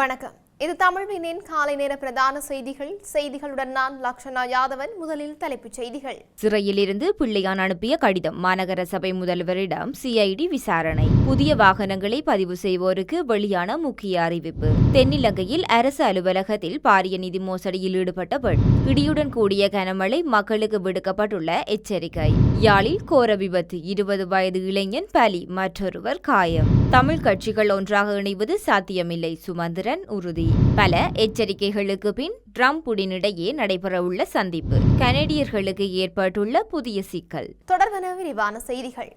வணக்கம். இது தமிழ்வினின் காலை நேர பிரதான செய்திகள். செய்திகளுடன் நான் லக்ஷனா யாதவன் முதலில் தலைப்புச் செய்திகள். சிறையிலிருந்து பிள்ளையான் அனுப்பிய கடிதம் மாநகர சபை முதல்வரிடம் சிஐடி விசாரணை. புதிய வாகனங்களை பதிவு செய்வோருக்கு வெளியான முக்கிய அறிவிப்பு. தென்னிலங்கையில் அரசு அலுவலகத்தில் பாரிய நிதி மோசடியில் ஈடுபட்ட பெண். இடியுடன் கூடிய கனமழை மக்களுக்கு விடுக்கப்பட்டுள்ள எச்சரிக்கை. யாழில் கோர விபத்து. இருபது வயது இளைஞன் பலி. மற்றொருவர் காயம். தமிழ் கட்சிகள் ஒன்றாக இணைவது சாத்தியமில்லை. சுமந்திரன் உறுதி. பல எச்சரிக்கைகளுக்கு பின் ட்ரம்புடனிடையே நடைபெறவுள்ள சந்திப்பு. கனடியர்களுக்கு ஏற்பட்டுள்ள புதிய சிக்கல். தொடர்பான விரிவான செய்திகள்.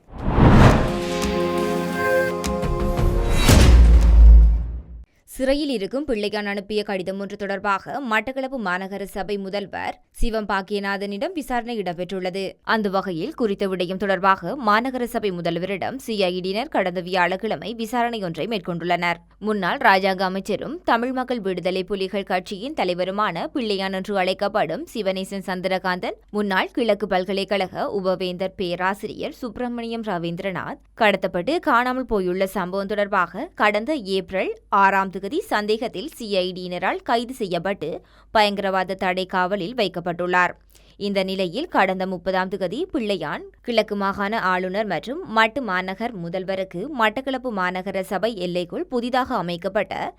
சிறையில் இருக்கும் பிள்ளைகான் அனுப்பிய கடிதம் ஒன்று தொடர்பாக மட்டக்களப்பு மாநகர சபை முதல்வர் சிவம் பாக்கியநாதனிடம் விசாரணை இடம்பெற்றுள்ளது. அந்த வகையில் குறித்த விடயம் தொடர்பாக மாநகர சபை முதல்வரிடம் சிஐடியினர் கடந்த வியாழக்கிழமை விசாரணை ஒன்றை மேற்கொண்டுள்ளனர். முன்னாள் ராஜாங்க அமைச்சரும் தமிழ் மக்கள் விடுதலை புலிகள் கட்சியின் தலைவருமான பிள்ளையான் என்று அழைக்கப்படும் சிவனேசன் சந்திரகாந்தன் முன்னாள் கிழக்கு பல்கலைக்கழக உபவேந்தர் பேராசிரியர் சுப்பிரமணியம் ரவீந்திரநாத் கடத்தப்பட்டு காணாமல் போயுள்ள சம்பவம் தொடர்பாக கடந்த ஏப்ரல் ஆறாம் தேதி சந்தேகத்தில் சிஐடியினரால் கைது செய்யப்பட்டு பயங்கரவாத தடை காவலில் வைக்கப்பட்டுள்ளார். இந்த நிலையில் கடந்த முப்பதாம் தேதி பிள்ளையான் கிழக்கு மாகாண ஆளுநர் மற்றும் மட்டு மாநகர் முதல்வருக்கு மட்டக்களப்பு மாநகர சபை எல்லைக்குள் புதிதாக அமைக்கப்பட்ட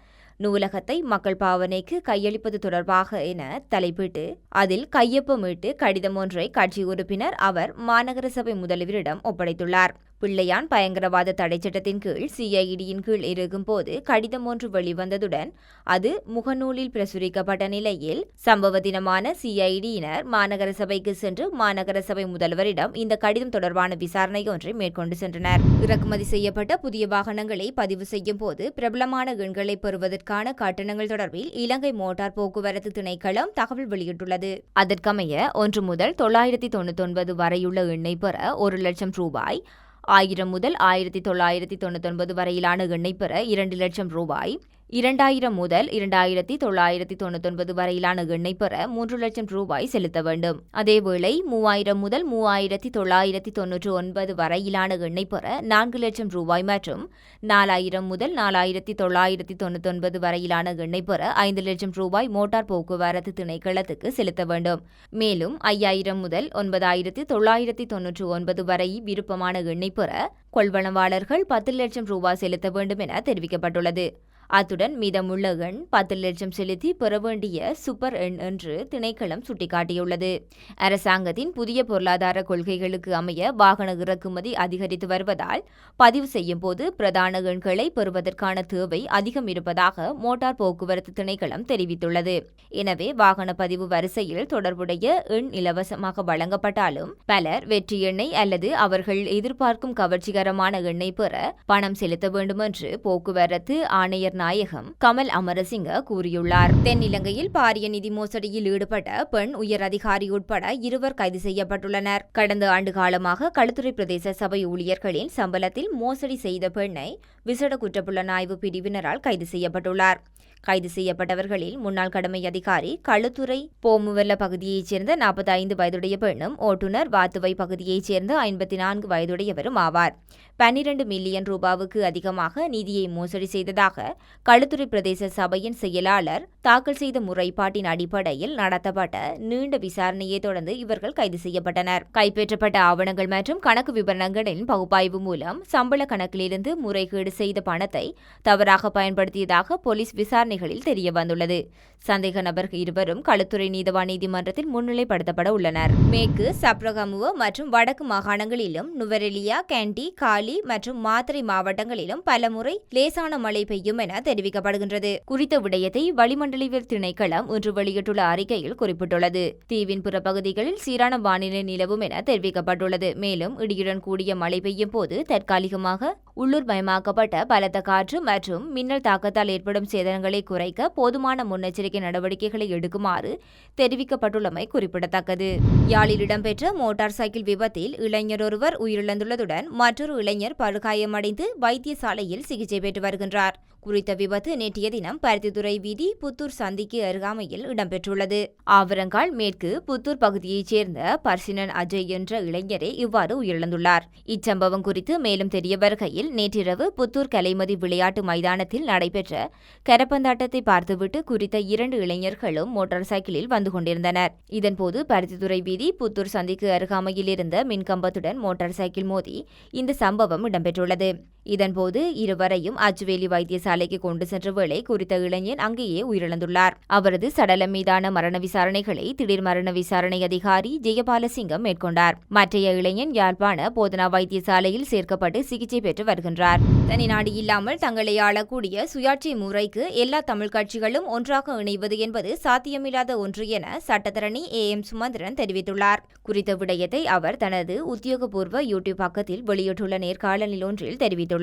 நூலகத்தை மக்கள் பாவனைக்கு கையளிப்பது தொடர்பாக என தலைப்பிட்டு அதில் கையொப்பமிட்டு கடிதம் ஒன்றை கட்சி உறுப்பினர் அவர் மாநகர சபை முதல்வரிடம் ஒப்படைத்துள்ளார். பிள்ளையான் பயங்கரவாத தடை சட்டத்தின் கீழ் சிஐடியின் கீழ் இருக்கும்போது கடிதம் ஒன்று வெளிவந்ததுடன் அது முகநூலில் பிரசுரிக்கப்பட்ட நிலையில் சம்பவ தினமான சிஐடியினர் மாநகர சபைக்கு சென்று மாநகர சபை முதல்வரிடம் இந்த கடிதம் தொடர்பான விசாரணை ஒன்றை மேற்கொண்டு சென்றனர். இறக்குமதி செய்யப்பட்ட புதிய வாகனங்களை பதிவு செய்யும் போது பிரபலமான எண்களை பெறுவதற்கான கட்டணங்கள் தொடர்பில் இலங்கை மோட்டார் போக்குவரத்து திணைக்களம் தகவல் வெளியிட்டுள்ளது. அதற்கமைய ஒன்று முதல் தொள்ளாயிரத்தி தொண்ணூத்தொன்பது வரையுள்ள எண்ணை பெற ஒரு லட்சம் ரூபாய் ஆயிரம் முதல் ஆயிரத்தி தொள்ளாயிரத்தி தொண்ணூத்தொன்பது வரையிலான எண்ணெய் பெற இரண்டு லட்சம் ரூபாய் இரண்டாயிரம் முதல் இரண்டாயிரத்தி தொள்ளாயிரத்தி தொண்ணூத்தொன்பது வரையிலான எண்ணை பெற மூன்று லட்சம் ரூபாய் செலுத்த வேண்டும். அதேவேளை மூவாயிரம் முதல் மூவாயிரத்தி தொள்ளாயிரத்தி தொன்னூற்று ஒன்பது வரையிலான எண்ணை பெற நான்கு லட்சம் ரூபாய் மற்றும் நாலாயிரம் முதல் நாலாயிரத்தி தொள்ளாயிரத்தி தொண்ணூத்தொன்பது வரையிலான எண்ணை பெற ஐந்து லட்சம் ரூபாய் மோட்டார் போக்குவரத்து திணைக்களத்துக்கு செலுத்த வேண்டும். மேலும் ஐயாயிரம் முதல் ஒன்பதாயிரத்தி தொள்ளாயிரத்தி தொன்னூற்று ஒன்பது வரை விருப்பமான எண்ணை பெற கொள்வனவாளர்கள் பத்து லட்சம் ரூபாய் செலுத்த வேண்டும் என தெரிவிக்கப்பட்டுள்ளது. அத்துடன் மீதமுள்ள எண் பத்து லட்சம் செலுத்தி பெற வேண்டிய சூப்பர் எண் என்று திணைக்களம் சுட்டிக்காட்டியுள்ளது. அரசாங்கத்தின் புதிய பொருளாதார கொள்கைகளுக்கு அமைய வாகன இறக்குமதி அதிகரித்து வருவதால் பதிவு செய்யும் போது பிரதான எண்களை பெறுவதற்கான தேவை அதிகம் இருப்பதாக மோட்டார் போக்குவரத்து திணைக்களம் தெரிவித்துள்ளது. எனவே வாகன பதிவு வரிசையில் தொடர்புடைய எண் இலவசமாக வழங்கப்பட்டாலும் பலர் வெற்றி எண்ணை அல்லது அவர்கள் எதிர்பார்க்கும் கவர்ச்சிகரமான எண்ணை பெற பணம் செலுத்த வேண்டும் என்று போக்குவரத்து ஆணையர் நாயகம் கமல் அமரசிங்க கூறியுள்ளார். தென்னிலங்கையில் பாரிய நிதி மோசடியில் ஈடுபட்ட பெண் உயர் அதிகாரி உட்பட இருவர் கைது செய்யப்பட்டுள்ளனர். கடந்த ஆண்டு காலமாக களுத்துறை பிரதேச சபை ஊழியர்களின் சம்பளத்தில் மோசடி செய்த பெண்ணை விசேட குற்றப்புலனாய்வு பிரிவினரால் கைது செய்யப்பட்டுள்ளார். கைது செய்யப்பட்டவர்களில் முன்னாள் கடமை அதிகாரி களுத்துறை போமுவெல்ல பகுதியைச் சேர்ந்த நாற்பத்தி ஐந்து வயதுடைய பெண்ணும் ஓட்டுநர் வாத்துவை பகுதியைச் சேர்ந்த ஐம்பத்தி நான்கு வயதுடையவரும் ஆவார். பன்னிரண்டு மில்லியன் ரூபாவுக்கு அதிகமாக நிதியை மோசடி செய்ததாக களுத்துறை பிரதேச சபையின் செயலாளர் தாக்கல் செய்த முறைப்பாட்டின் அடிப்படையில் நடத்தப்பட்ட நீண்ட விசாரணையை தொடர்ந்து இவர்கள் கைது செய்யப்பட்டனர். கைப்பற்றப்பட்ட ஆவணங்கள் மற்றும் கணக்கு விவரங்களின் பகுப்பாய்வு மூலம் சம்பள கணக்கிலிருந்து முறைகேடு செய்த பணத்தை தவறாக பயன்படுத்தியதாக போலீஸ் விசாரணை விசாரணைகளில் தெரிய வந்துள்ளது சந்தேக நபர் இருவரும் களுத்துறை நீதவான் நீதிமன்றத்தில் முன்னிலைப்படுத்தப்பட உள்ளனர். மேற்கு சப்ரகமுவ மற்றும் வடக்கு மாகாணங்களிலும் நுவரெலியா கேண்டி காலி மற்றும் மாத்திரை மாவட்டங்களிலும் பலமுறை லேசான மழை பெய்யும் என தெரிவிக்கப்படுகின்றது. குறித்த விடயத்தை வளிமண்டலவியல் திணைக்களம் இன்று வெளியிட்டுள்ள அறிக்கையில் குறிப்பிட்டுள்ளது. தீவின் புற பகுதிகளில் சீரான வானிலை நிலவும் என தெரிவிக்கப்பட்டுள்ளது. மேலும் இடியுடன் கூடிய மழை பெய்யும் போது தற்காலிகமாக உள்ளூர் மயமாக்கப்பட்ட பலத்த காற்று மற்றும் மின்னல் தாக்கத்தால் ஏற்படும் சேதங்களை குறைக்க போதுமான முன்னெச்சரிக்கை நடவடிக்கைகளை எடுக்குமாறு தெரிவிக்கப்பட்டுள்ளமை குறிப்பிடத்தக்கது. யாழில் இடம்பெற்ற மோட்டார் சைக்கிள் விபத்தில் இளைஞர் ஒருவர் உயிரிழந்துள்ளதுடன் மற்றொரு இளைஞர் படுகாயமடைந்து வைத்தியசாலையில் சிகிச்சை பெற்று வருகின்றார். குறித்த விபத்து நேற்றைய தினம் பருத்தித்துறை வீதி புத்தூர் சந்திக்கு அருகாமையில் இடம்பெற்றுள்ளது. ஆவரங்கால் மேற்கு புத்தூர் பகுதியைச் சேர்ந்த பர்சினன் அஜய் என்ற இளைஞரே இவ்வாறு உயிரிழந்துள்ளார். இச்சம்பவம் குறித்து மேலும் தெரிய வருகையில் நேற்றிரவு புத்தூர் கலைமதி விளையாட்டு மைதானத்தில் நடைபெற்ற கரப்பந்தாட்டத்தை பார்த்துவிட்டு குறித்த இரண்டு இளைஞர்களும் மோட்டார் சைக்கிளில் வந்து கொண்டிருந்தனர். இதன்போது பருத்தித்துறை வீதி புத்தூர் சந்திக்கு அருகாமையில் இருந்த மின்கம்பத்துடன் மோட்டார் சைக்கிள் மோதி இந்த சம்பவம் இடம்பெற்றுள்ளது. இதன்போது இருவரையும் அஜ்வேலி வைத்தியசாலைக்கு கொண்டு சென்ற வேளை குறித்த இளைஞன் அங்கேயே உயிரிழந்துள்ளார். அவரது சடலம் மீதான மரண விசாரணைகளை திடீர் மரண விசாரணை அதிகாரி ஜெயபாலசிங்கம் மேற்கொண்டார். மற்றைய இளைஞன் யாழ்ப்பாண போதனா வைத்தியசாலையில் சேர்க்கப்பட்டு சிகிச்சை பெற்று வருகின்றார். தனிநாடு இல்லாமல் தங்களை ஆளக்கூடிய சுயாட்சி முறைக்கு எல்லா தமிழ் கட்சிகளும் ஒன்றாக இணைவது என்பது சாத்தியமில்லாத ஒன்று என சட்டத்தரணி ஏ எம் சுமந்திரன் தெரிவித்துள்ளார். குறித்த விடயத்தை அவர் தனது உத்தியோகபூர்வ யூடியூப் பக்கத்தில் வெளியிட்டுள்ள நேர்காணலில் ஒன்றில் தெரிவித்துள்ளார்.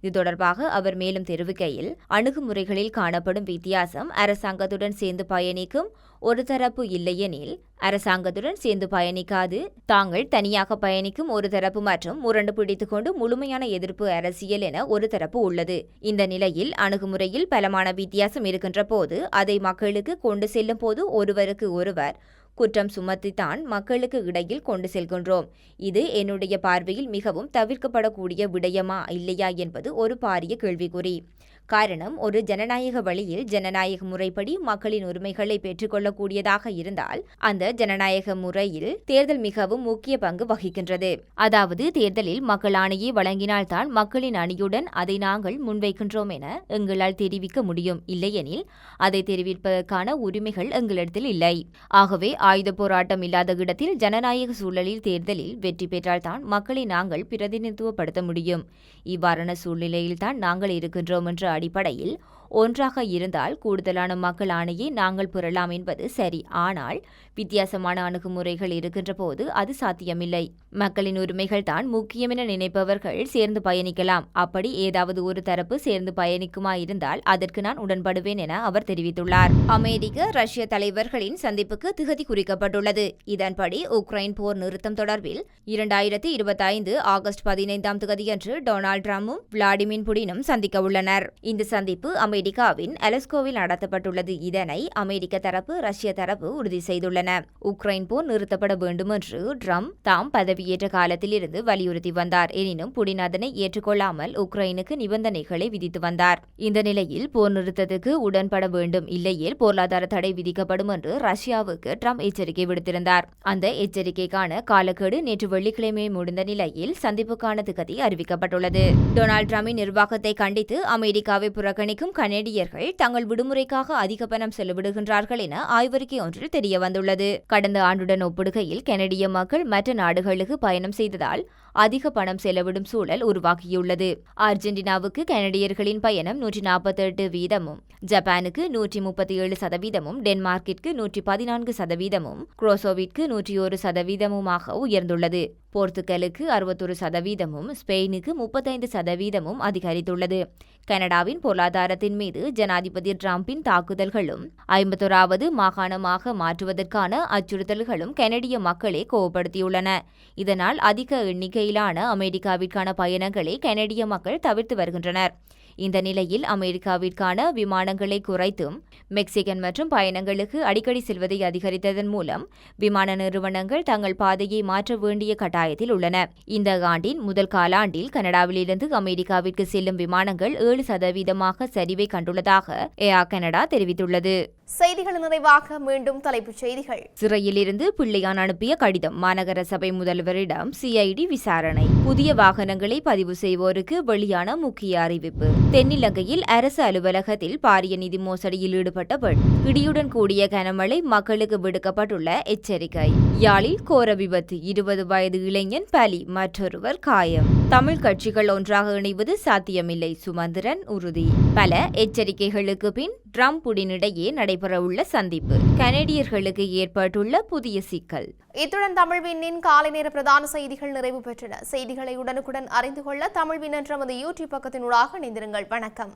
இது தொடர்பாக அவர் மேலும் தெரிவிக்கையில் அணுகுமுறைகளில் காணப்படும் வித்தியாசம் அரசாங்கத்துடன் சேர்ந்து பயணிக்கும் ஒரு தரப்பு இல்லையெனில் அரசாங்கத்துடன் சேர்ந்து பயணிக்காது. தாங்கள் தனியாக பயணிக்கும் ஒரு தரப்பு மற்றும் முரண்டு பிடித்துக் கொண்டு முழுமையான எதிர்ப்பு அரசியல் என ஒரு தரப்பு உள்ளது. இந்த நிலையில் அணுகுமுறையில் பலமான வித்தியாசம் இருக்கின்ற போது அதை மக்களுக்கு கொண்டு செல்லும் போது ஒருவருக்கு ஒருவர் குற்றம் சுமத்தித்தான் மக்களுக்கு இடையில் கொண்டு செல்கின்றோம். இது என்னுடைய பார்வையில் மிகவும் தவிர்க்கப்படக்கூடிய விடயமா இல்லையா என்பது ஒரு பாரிய கேள்விக்குறி. காரணம் ஒரு ஜனநாயக வழியில் ஜனநாயக முறைப்படி மக்களின் உரிமைகளை பெற்றுக்கொள்ளக்கூடியதாக இருந்தால் அந்த ஜனநாயக முறையில் தேர்தல் மிகவும் முக்கிய பங்கு வகிக்கின்றது. அதாவது தேர்தலில் மக்கள் ஆணையை வழங்கினால்தான் மக்களின் அணியுடன் அதை நாங்கள் முன்வைக்கின்றோம் என எங்களால் தெரிவிக்க முடியும். இல்லையெனில் அதை தெரிவிப்பதற்கான உரிமைகள் எங்களிடத்தில் இல்லை. ஆகவே ஆயுத போராட்டம் இல்லாத இடத்தில் ஜனநாயக சூழலில் தேர்தலில் வெற்றி பெற்றால்தான் மக்களை நாங்கள் பிரதிநிதித்துவப்படுத்த முடியும். இவ்வாறான சூழ்நிலையில்தான் நாங்கள் இருக்கின்றோம் என்ற அடிப்படையில் ஒன்றாக இருந்தால் கூடுதலான மக்கள் ஆணையை நாங்கள் பெறலாம் என்பது சரி. ஆனால் வித்தியாசமான அணுகுமுறைகள் இருக்கின்ற போது அது சாத்தியமில்லை. மக்களின் உரிமைகள் தான் முக்கியம் என நினைப்பவர்கள் சேர்ந்து பயணிக்கலாம். அப்படி ஏதாவது ஒரு தரப்பு சேர்ந்து பயணிக்குமா இருந்தால் அதற்கு நான் உடன்படுவேன் என அவர் தெரிவித்துள்ளார். அமெரிக்க ரஷ்ய தலைவர்களின் சந்திப்புக்கு திகதி குறிக்கப்பட்டுள்ளது. இதன்படி உக்ரைன் போர் நிறுத்தம் தொடர்பில் இரண்டாயிரத்தி இருபத்தைந்து ஆகஸ்ட் பதினைந்தாம் தேதியன்று டொனால்ட் ட்ரம்பும் விளாடிமிர் புடினும் சந்திக்க உள்ளனர். இந்த சந்திப்பு அமெரிக்காவின் அலஸ்கோவில் நடத்தப்பட்டுள்ளது. இதனை அமெரிக்க தரப்பு ரஷ்ய தரப்பு உறுதி செய்துள்ளன. உக்ரைன் போர் நிறுத்தப்பட வேண்டும் என்று ட்ரம்ப் தாம் பதவியேற்ற காலத்திலிருந்து வலியுறுத்தி வந்தார். எனினும் புடின் அதனை ஏற்றுக்கொள்ளாமல் உக்ரைனுக்கு நிபந்தனைகளை விதித்து வந்தார். இந்த நிலையில் போர் நிறுத்தத்துக்கு உடன்பட வேண்டும். இல்லையில் பொருளாதார தடை விதிக்கப்படும் என்று ரஷ்யாவுக்கு ட்ரம்ப் எச்சரிக்கை விடுத்திருந்தார். அந்த எச்சரிக்கைக்கான காலக்கெடு நேற்று வெள்ளிக்கிழமை முடிந்த நிலையில் சந்திப்புக்கான திகதி அறிவிக்கப்பட்டுள்ளது. டொனால்ட் ட்ரம்பின் நிர்வாகத்தை கண்டித்து அமெரிக்காவை புறக்கணிக்கும் கனேடியர்கள் தங்கள் விடுமுறைக்காக அதிக பணம் செலவிடுகின்றார்கள் என ஆய்வறிக்கை ஒன்றில் தெரிய வந்துள்ளது கடந்த ஆண்டுடன் ஒப்பிடுகையில் கனடிய மக்கள் மற்ற நாடுகளுக்கு பயணம் செய்ததால் அதிக பணம் செலவிடும் சூழல் உருவாகியுள்ளது. அர்ஜென்டினாவுக்கு கனடியர்களின் பயணம் நூற்றி நாற்பத்தெட்டு வீதமும் ஜப்பானுக்கு நூற்றி முப்பத்தி ஏழு சதவீதமும் டென்மார்க்கிற்கு நூற்றி பதினான்கு சதவீதமும் குரோசோவிற்கு நூற்றி ஒரு சதவீதமுமாக உயர்ந்துள்ளது. போர்த்துகலுக்கு அறுபத்தொரு சதவீதமும் ஸ்பெயினுக்கு முப்பத்தைந்து சதவீதமும் அதிகரித்துள்ளது. கனடாவின் பொருளாதாரத்தின் மீது ஜனாதிபதி டிரம்பின் தாக்குதல்களும் ஐம்பத்தோராவது மாகாணமாக மாற்றுவதற்கான அச்சுறுத்தல்களும் கனடிய மக்களை கோபப்படுத்தியுள்ளன இதனால் அதிக எண்ணிக்கை எண்ணிக்கையிலான அமெரிக்காவிற்கான பயணங்களை கனடிய மக்கள் தவிர்த்து வருகின்றனர். இந்த நிலையில் அமெரிக்காவிற்கான விமானங்களை குறைத்தும் மெக்சிகன் மற்றும் பயணங்களுக்கு அடிக்கடி செல்வதை அதிகரித்ததன் மூலம் விமான நிறுவனங்கள் தங்கள் பாதையை மாற்ற வேண்டிய கட்டாயத்தில் உள்ளன. இந்த ஆண்டின் முதல் காலாண்டில் கனடாவிலிருந்து அமெரிக்காவிற்கு செல்லும் விமானங்கள் ஏழு சதவீதமாக சரிவை கண்டுள்ளதாக ஏஆர் கனடா தெரிவித்துள்ளது. செய்திகள் நிறைவாக மீண்டும் தலைப்புச் செய்திகள். சிறையிலிருந்து பிள்ளையான் அனுப்பிய கடிதம் மாநகர சபை முதல்வரிடம் சிஐடி விசாரணை. புதிய வாகனங்களை பதிவு செய்வோருக்கு வெளியான முக்கிய அறிவிப்பு. தென்னிலங்கையில் அரசு அலுவலகத்தில் பாரிய நிதி மோசடியில் ஈடுபட்ட பெண். இடியுடன் கூடிய கனமழை மக்களுக்கு விடுக்கப்பட்டுள்ள எச்சரிக்கை. யாழில் கோர விபத்து. இருபது வயது இளைஞன் பலி. மற்றொருவர் காயம். தமிழ் கட்சிகள் ஒன்றாக இணைவது சாத்தியமில்லை. சுமந்திரன் உறுதி. பல எச்சரிக்கைகளுக்கு பின் ட்ரம்புடனிடையே நடைபெறவுள்ள சந்திப்பு. கனடியர்களுக்கு ஏற்பட்டுள்ள புதிய சிக்கல். இத்துடன் தமிழ்வினின் காலை நேர பிரதான செய்திகள் நிறைவு பெற்றன. செய்திகளை உடனுக்குடன் அறிந்து கொள்ள தமிழ்வின் என்ற நமது யூடியூப் பக்கத்தினூடாக இணைந்திருங்கள். வணக்கம்.